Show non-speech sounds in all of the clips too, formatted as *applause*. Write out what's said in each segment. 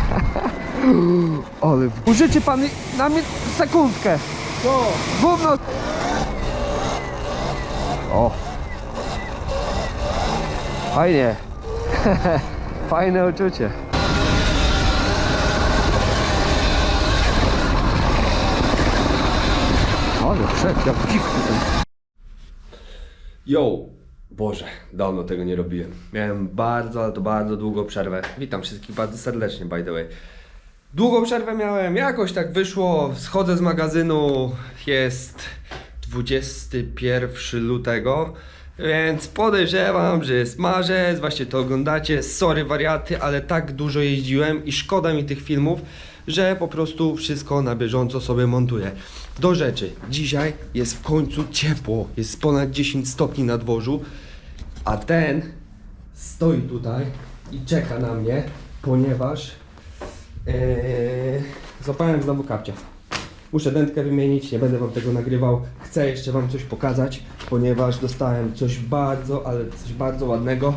*laughs* Ale... Użycie pan na mnie sekundkę. Co? Gówno... O. Fajnie. *laughs* Fajne uczucie. Ale wszedł jak dzik tutaj. Yo! Boże, dawno tego nie robiłem. Miałem bardzo, ale to bardzo długą przerwę. Witam wszystkich bardzo serdecznie, by the way. Długą przerwę miałem, jakoś tak wyszło. Schodzę z magazynu, jest 21 lutego. Więc podejrzewam, że jest marzec, właśnie to oglądacie. Sorry wariaty, ale tak dużo jeździłem i szkoda mi tych filmów, że po prostu wszystko na bieżąco sobie montuję. Do rzeczy, dzisiaj jest w końcu ciepło, jest ponad 10 stopni na dworzu, a ten stoi tutaj i czeka na mnie, ponieważ ee, złapałem znowu kapcia. Muszę dętkę wymienić, nie będę wam tego nagrywał. Chcę jeszcze wam coś pokazać, ponieważ dostałem coś bardzo, ale coś bardzo ładnego.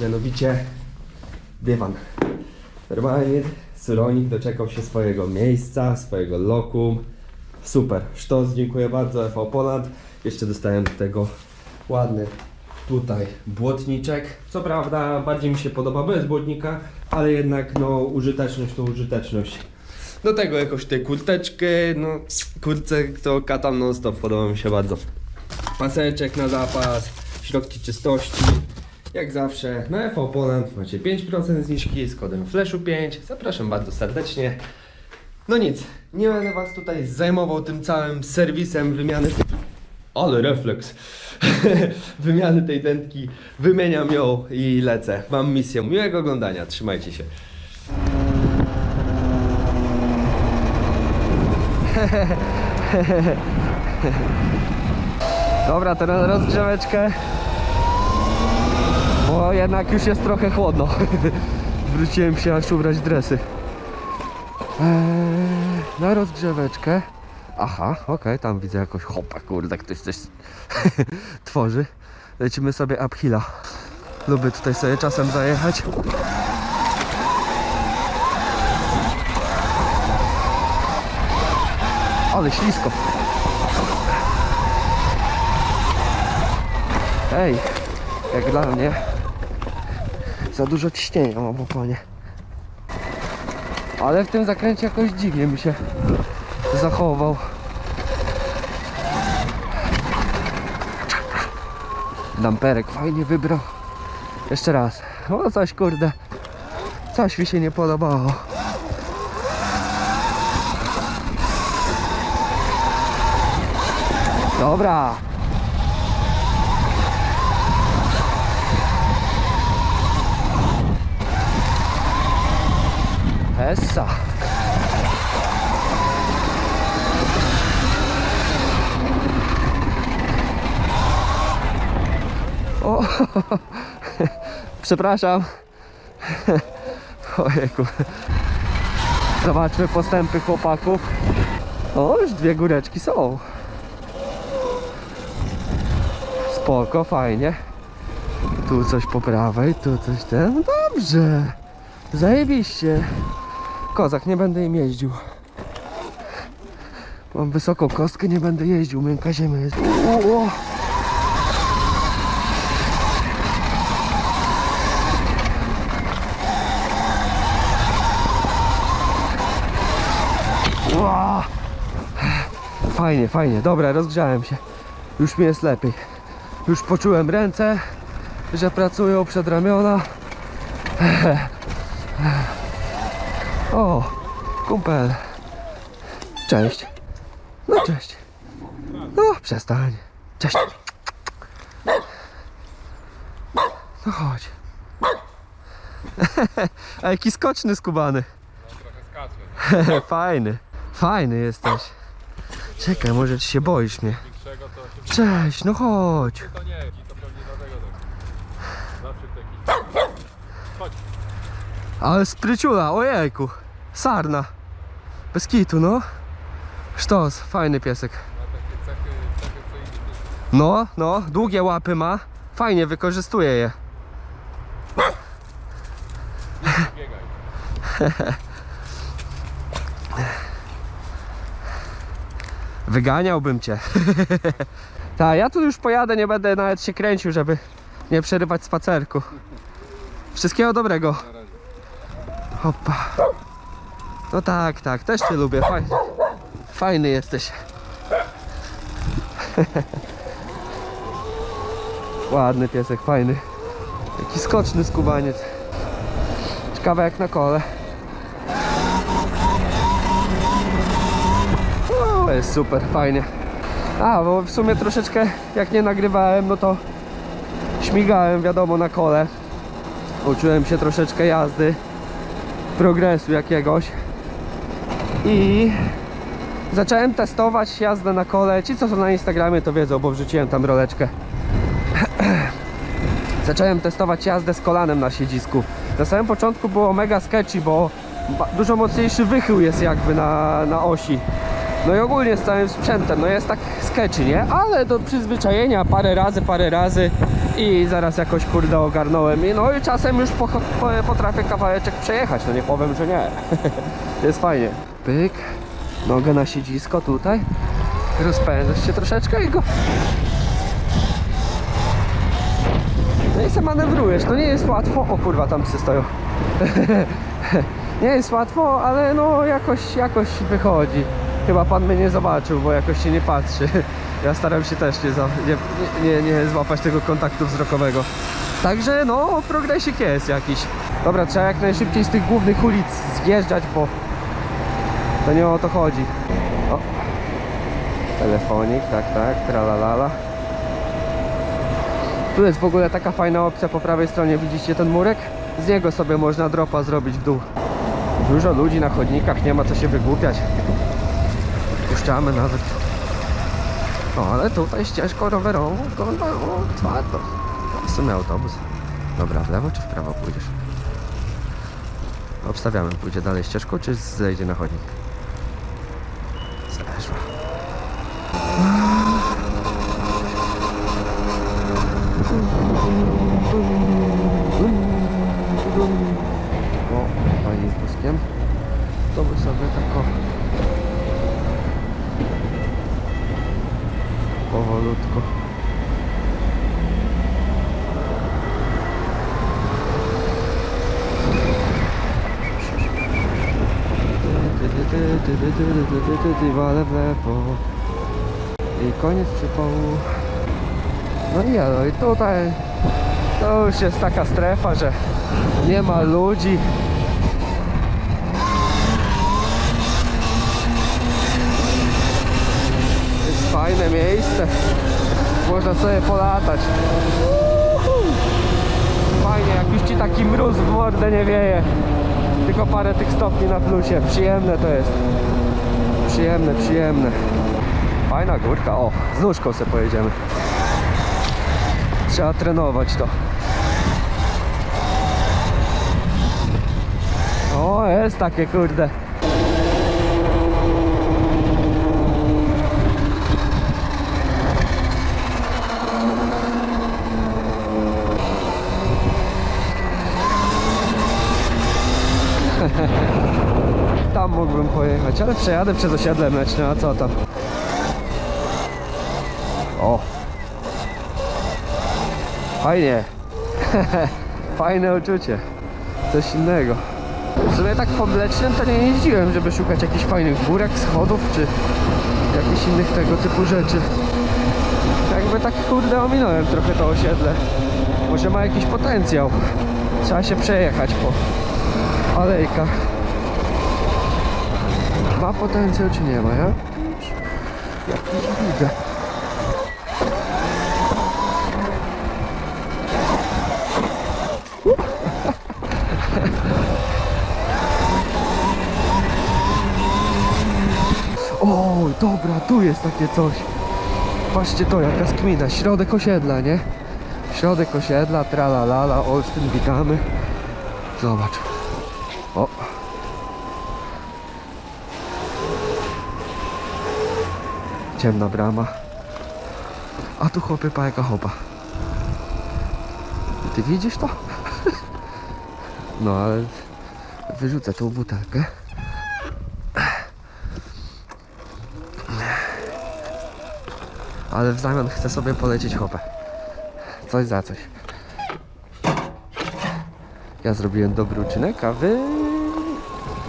Mianowicie dywan. Normalnie Syronik doczekał się swojego miejsca, swojego lokum. Super. Sztos, dziękuję bardzo FV Poland. Jeszcze dostałem do tego ładny tutaj błotniczek. Co prawda bardziej mi się podoba bez błotnika, ale jednak no użyteczność to użyteczność. Do tego jakoś tę kurteczkę, no kurce to katam non stop, podoba mi się bardzo. Paseczek na zapas, środki czystości. Jak zawsze na FV Poland macie 5% zniżki z kodem FLASHU5. Zapraszam bardzo serdecznie. No nic, nie będę was tutaj zajmował tym całym serwisem wymiany. Ale refleks. *laughs* wymiany tej dętki. Wymieniam ją i lecę. Mam misję. Miłego oglądania. Trzymajcie się. *laughs* Dobra, teraz rozgrzeweczkę. Bo jednak już jest trochę chłodno. *laughs* Wróciłem się aż ubrać dresy. Eee, na rozgrzeweczkę. Aha, okej, tam widzę jakoś hopa, kurde, ktoś coś *laughs* tworzy. Lecimy sobie uphilla. Lubię tutaj sobie czasem zajechać. Ale ślisko. Ej, jak dla mnie za dużo ciśnienia mam w oponie. Ale w tym zakręcie jakoś dziwnie mi się zachował. Damperek fajnie wybrał. Jeszcze raz. O coś kurde. Coś mi się nie podobało. Dobra. Essa. O, *laughs* przepraszam. *laughs* Ojejku. Zobaczmy postępy chłopaków. O, już dwie góreczki są. Spoko, fajnie. Tu coś po prawej, tu coś ten. No dobrze. Zajebiście. Kozak, nie będę im jeździł. Mam wysoką kostkę, nie będę jeździł. Miękka ziemia jest. Uuu. Ua. Fajnie, fajnie. Dobra, rozgrzałem się. Już mi jest lepiej. Już poczułem ręce, że pracują przed ramiona. O, kumpel. Cześć. No cześć. No, przestań. Cześć. No chodź. A *laughs* jaki skoczny skubany. *laughs* Fajny. Fajny jesteś. Czekaj, może ci się boisz mnie. Cześć, no. Chodź. Ale spryciula, ojejku. Sarna. Bez kitu, no. Sztos, fajny piesek. No, no, długie łapy ma. Fajnie wykorzystuje je. *laughs* Wyganiałbym cię. *laughs* Tak, ja tu już pojadę, nie będę nawet się kręcił, żeby nie przerywać spacerku. Wszystkiego dobrego. Hopa. No tak, tak, też cię lubię. Fajny, fajny jesteś. *laughs* Ładny piesek, fajny. Taki skoczny skubaniec. Ciekawe jak na kole. Jest super, fajnie. A, bo w sumie troszeczkę jak nie nagrywałem, no to śmigałem, wiadomo, na kole. Uczyłem się troszeczkę jazdy progresu jakiegoś i zacząłem testować jazdę na kole. Ci co są na Instagramie to wiedzą, bo wrzuciłem tam roleczkę. *clears throat* zacząłem testować jazdę z kolanem na siedzisku. Na samym początku było mega sketchy, bo dużo mocniejszy wychył jest jakby na, na osi. No i ogólnie z całym sprzętem, no jest tak sketchy, nie? Ale do przyzwyczajenia parę razy, parę razy i zaraz jakoś kurde ogarnąłem. I no i czasem już po, po, potrafię kawałeczek przejechać, no nie powiem, że nie. *laughs* jest fajnie. Pyk, nogę na siedzisko tutaj. Rozpędzasz się troszeczkę i go... No i se manewrujesz, no nie jest łatwo. O kurwa, tam psy stoją. *laughs* nie jest łatwo, ale no jakoś, jakoś wychodzi. Chyba pan mnie nie zobaczył, bo jakoś się nie patrzy. *laughs* Ja staram się też nie, za, nie, nie, nie złapać tego kontaktu wzrokowego. Także no, progresik jest jakiś. Dobra, trzeba jak najszybciej z tych głównych ulic zjeżdżać, bo to nie o to chodzi. O. Telefonik, tak, tak, tralalala. Tu jest w ogóle taka fajna opcja po prawej stronie, widzicie ten murek? Z niego sobie można dropa zrobić w dół. Dużo ludzi na chodnikach, nie ma co się wygłupiać. Puszczamy nawet. No ale tutaj ścieżką rowerową wygląda o, twardo. W sumie autobus. Dobra, w lewo czy w prawo pójdziesz? Obstawiamy, pójdzie dalej ścieżką czy zejdzie na chodnik? Zeszła. O, pani z wózkiem. To by sobie tak o... Powolutku. Wale w lewo. I koniec przypału. No nie, no i tutaj to już jest taka strefa, że nie ma ludzi. Jest fajne miejsce. Można sobie polatać. Fajnie, jak już ci taki mróz w mordę nie wieje. Tylko parę tych stopni na plusie. Przyjemne to jest. Przyjemne, przyjemne. Fajna górka. O, z nóżką sobie pojedziemy. Trzeba trenować to. O, jest takie kurde. *laughs* Tam mógłbym pojechać, ale przejadę przez osiedle mleczne, a co tam? O! Fajnie! *laughs* Fajne uczucie. Coś innego. W sumie tak po mlecznym to nie jeździłem, żeby szukać jakichś fajnych górek, schodów, czy jakichś innych tego typu rzeczy. Jakby tak kurde ominąłem trochę to osiedle. Może ma jakiś potencjał. Trzeba się przejechać po alejkach. Ma potencjał czy nie ma, ja? Jakiś widzę. *laughs* O, dobra, tu jest takie coś. Patrzcie to, jaka skmina. Środek osiedla, nie? Środek osiedla, tralalala, Olsztyn, witamy. Zobacz. O. Ciemna brama. A tu chłopie pa jaka chopa. Ty widzisz to? *laughs* No ale Wyrzucę tą butelkę. Ale w zamian chcę sobie polecieć hopę. Coś za coś. Ja zrobiłem dobry uczynek, a wy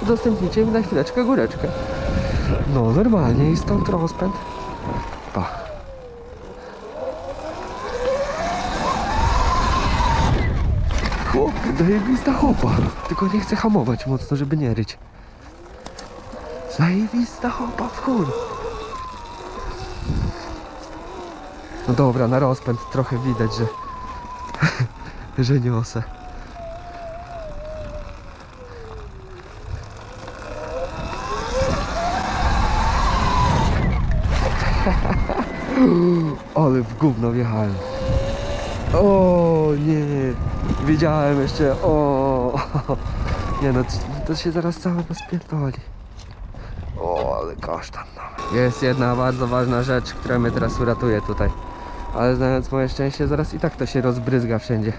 udostępnicie mi na chwileczkę góreczkę. No normalnie i stąd rozpęd. Pa. Chłop, zajebista chopa. Tylko nie chcę hamować mocno, żeby nie ryć. Zajebista chopa w chuj. No dobra, na rozpęd trochę widać, że, *laughs* że niosę. *gasps* Ale w gówno wjechałem. O nie, widziałem jeszcze, o *laughs* nie no, to, się zaraz całe rozpierdoli. O, ale kasztan. no. Jest jedna bardzo ważna rzecz, która mnie teraz uratuje tutaj. Ale znając moje szczęście, zaraz i tak to się rozbryzga wszędzie.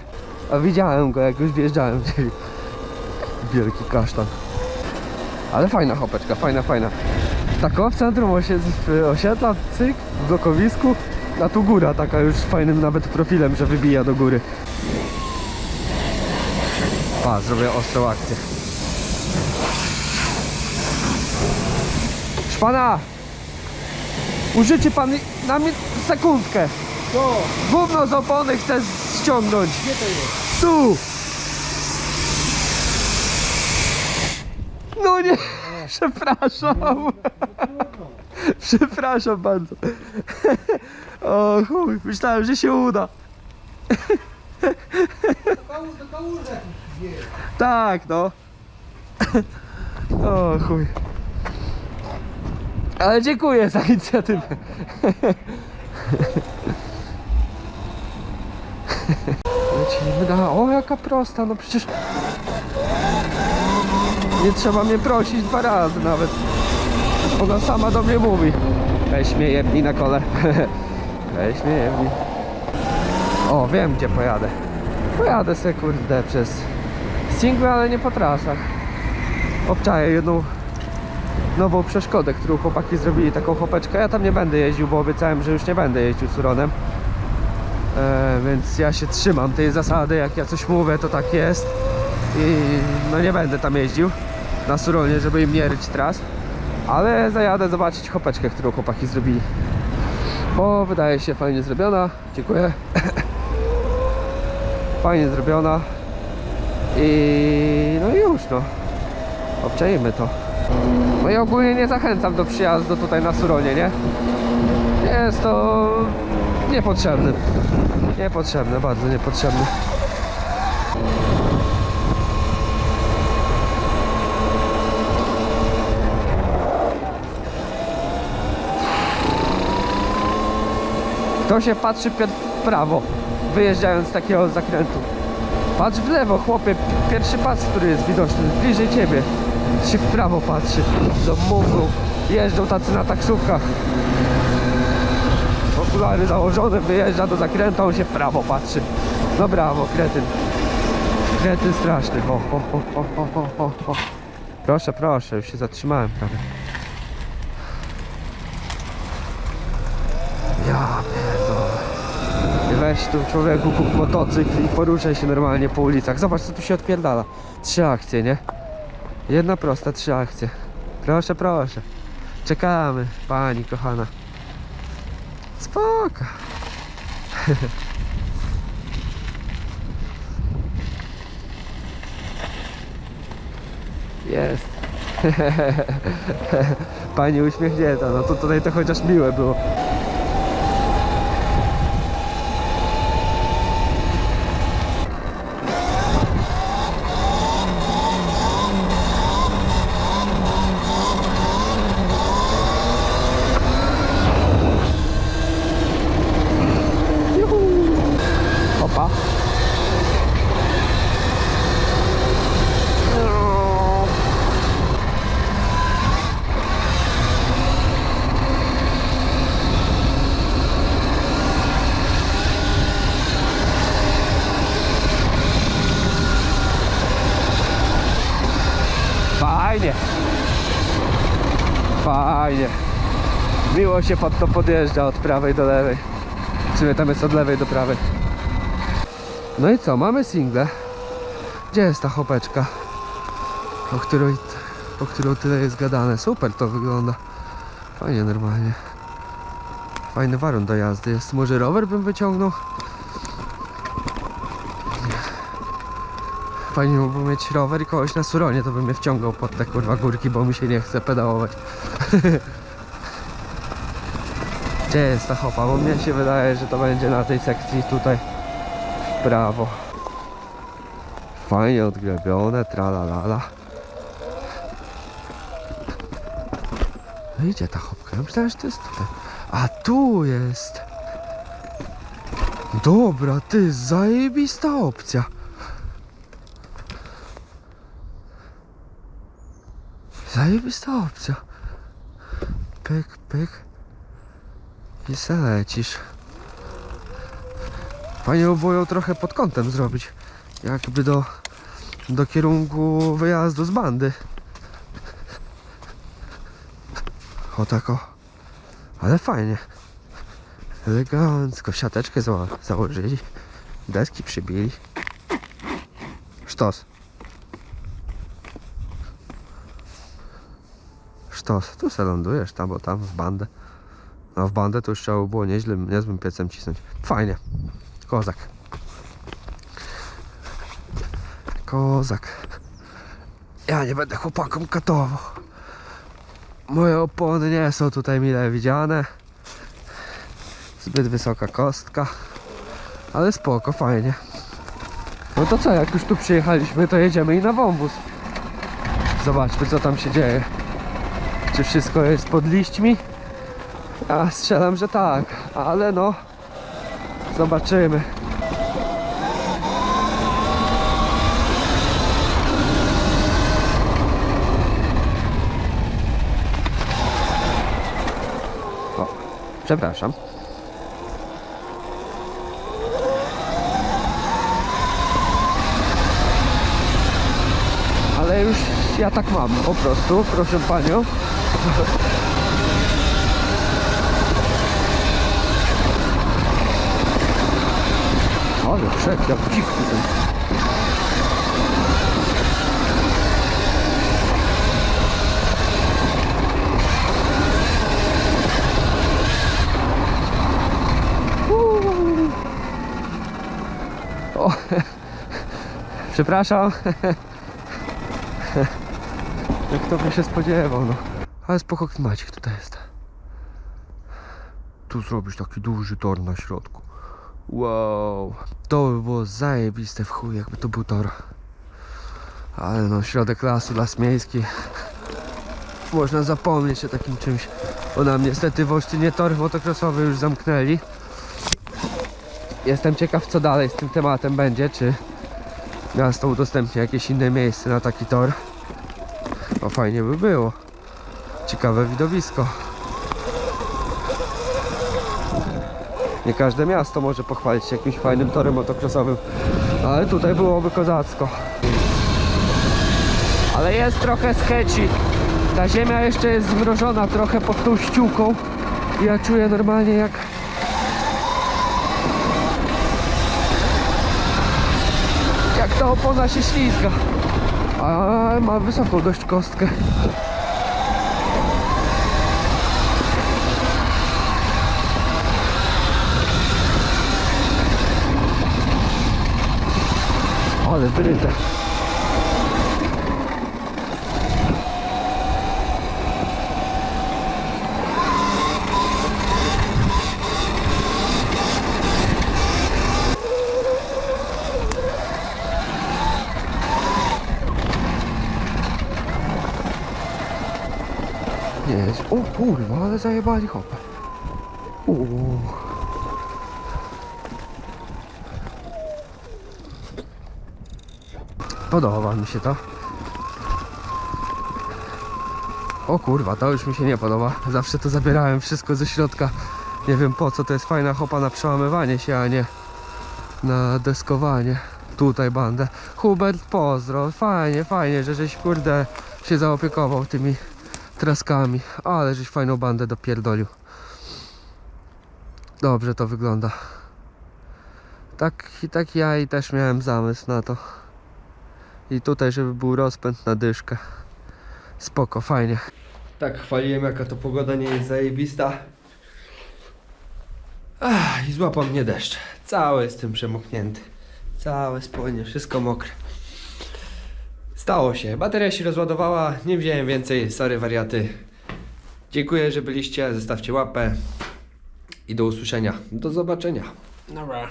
A widziałem go, jak już wjeżdżałem, czyli wielki kasztan. Ale fajna chopeczka, fajna, fajna. Tak o, w centrum osiedla, cyk, w blokowisku. A tu góra taka już z fajnym nawet profilem, że wybija do góry. Pa, zrobię ostrą akcję. Szpana! Użyczy pan na mnie sekundkę. Co? Gówno z opony chcę ściągnąć. Gdzie to jest? Tu! No nie, przepraszam. *laughs* Przepraszam bardzo. *laughs* O chuj, myślałem, że się uda. *laughs* Tak, no. O chuj. Ale dziękuję za inicjatywę. Lecimy da. O, jaka prosta, no przecież... Nie trzeba mnie prosić dwa razy nawet. Ona sama do mnie mówi. Weź mnie na kole. *laughs* Weź mnie. O, wiem gdzie pojadę. Pojadę se kurde przez single, ale nie po trasach. Obczaję jedną nową przeszkodę, którą chłopaki zrobili, taką chopeczkę. Ja tam nie będę jeździł, bo obiecałem, że już nie będę jeździł Suronem. E, więc ja się trzymam tej zasady, jak ja coś mówię, to tak jest. I no nie będę tam jeździł na Suronie, żeby im nie ryć tras. Ale zajadę zobaczyć chopeczkę, którą chłopaki zrobili. Bo wydaje się fajnie zrobiona. Dziękuję. *laughs* fajnie zrobiona i no i już no obczajmy to no i ogólnie nie zachęcam do przyjazdu tutaj na Suronie, nie? Jest to niepotrzebne niepotrzebne, bardzo niepotrzebne Kto się patrzy w prawo, wyjeżdżając z takiego zakrętu? Patrz w lewo, chłopie, pierwszy pas, który jest widoczny, bliżej ciebie. Się w prawo patrzy, do mówią, jeżdżą tacy na taksówkach. Okulary założone, wyjeżdża do zakrętu, on się w prawo patrzy. No brawo, kretyn. Kretyn straszny. Proszę, proszę, już się zatrzymałem prawie. Ja Weź tu człowieku kup motocykl i poruszaj się normalnie po ulicach. Zobacz co tu się odpierdala. Trzy akcje, nie? Jedna prosta, trzy akcje. Proszę, proszę. Czekamy, pani kochana. Spoko. *laughs* Jest. *laughs* Pani uśmiechnięta, no to tutaj to chociaż miłe było. Fajnie. Miło się pod to podjeżdża od prawej do lewej. Sumie tam jest od lewej do prawej. No i co, mamy single. Gdzie jest ta chopeczka? O której, o którą tyle jest gadane. Super to wygląda. Fajnie normalnie. Fajny warun do jazdy jest. Może rower bym wyciągnął? Fajnie byłoby mieć rower i kogoś na suronie, to bym mnie wciągał pod te kurwa górki, bo mi się nie chce pedałować. *laughs* Gdzie jest ta hopa? Bo mnie się wydaje, że to będzie na tej sekcji tutaj w prawo. Fajnie odgrabione, tralalala. No idzie ta hopka. Ja myślałem, że to jest tutaj. A tu jest. Dobra, ty, zajebista opcja. Zajebista opcja. Pyk, pyk. I se lecisz. Fajnie by było trochę pod kątem zrobić. Jakby do, do kierunku wyjazdu z bandy. O tak o. Ale fajnie. Elegancko. Siateczkę za założyli. Deski przybili. Sztos. Sztos. Tu se lądujesz, tam, bo tam w bandę. No w bandę to już trzeba by było niezłym piecem cisnąć. Fajnie. Kozak. Kozak. Ja nie będę chłopakom katował. Moje opony nie są tutaj mile widziane. Zbyt wysoka kostka. Ale spoko, fajnie. No to co, jak już tu przyjechaliśmy, to jedziemy i na wąwóz. Zobaczmy, co tam się dzieje. Czy wszystko jest pod liśćmi? Ja strzelam, że tak, ale no, zobaczymy. O, przepraszam. Ale już ja tak mam, po prostu, proszę panią. *laughs* Ale przed, jak tutaj. Uuu. O, *laughs* przepraszam. *laughs* Jak to by się spodziewał, no. Ale spoko klimacik tutaj jest. Tu zrobić taki duży tor na środku. Wow. To by było zajebiste w chuj, jakby to był tor. Ale no, środek lasu, las miejski. Można zapomnieć o takim czymś. Bo nam niestety w Olsztynie tor motocrossowy już zamknęli. Jestem ciekaw co dalej z tym tematem będzie, czy miasto udostępni jakieś inne miejsce na taki tor. No fajnie by było. Ciekawe widowisko. Nie każde miasto może pochwalić się jakimś fajnym torem motocrossowym. Ale tutaj byłoby kozacko. Ale jest trochę sketchy. Ta ziemia jeszcze jest zmrożona trochę pod tą ściółką. Ja czuję normalnie jak... Jak ta opona się ślizga. A ma wysoką dość kostkę. Ale. Nie jest. O kurwa, ale zajebali hopę. Podoba mi się to. O kurwa, to już mi się nie podoba. Zawsze to zabierałem wszystko ze środka. Nie wiem po co, to jest fajna hopa na przełamywanie się, a nie na deskowanie. Tutaj bandę. Hubert, pozdro. Fajnie, fajnie, że żeś kurde się zaopiekował tymi traskami. Ale żeś fajną bandę dopierdolił. Dobrze to wygląda. Tak, tak ja i też miałem zamysł na to. I tutaj, żeby był rozpęd na dyszkę. Spoko, fajnie. Tak chwaliłem, jaka to pogoda nie jest zajebista. Ach, I złapał mnie deszcz. Cały jestem przemoknięty. Całe spodnie, wszystko mokre. Stało się. Bateria się rozładowała. Nie wziąłem więcej. Sorry, wariaty. Dziękuję, że byliście. Zostawcie łapę. I do usłyszenia. Do zobaczenia. Dobra.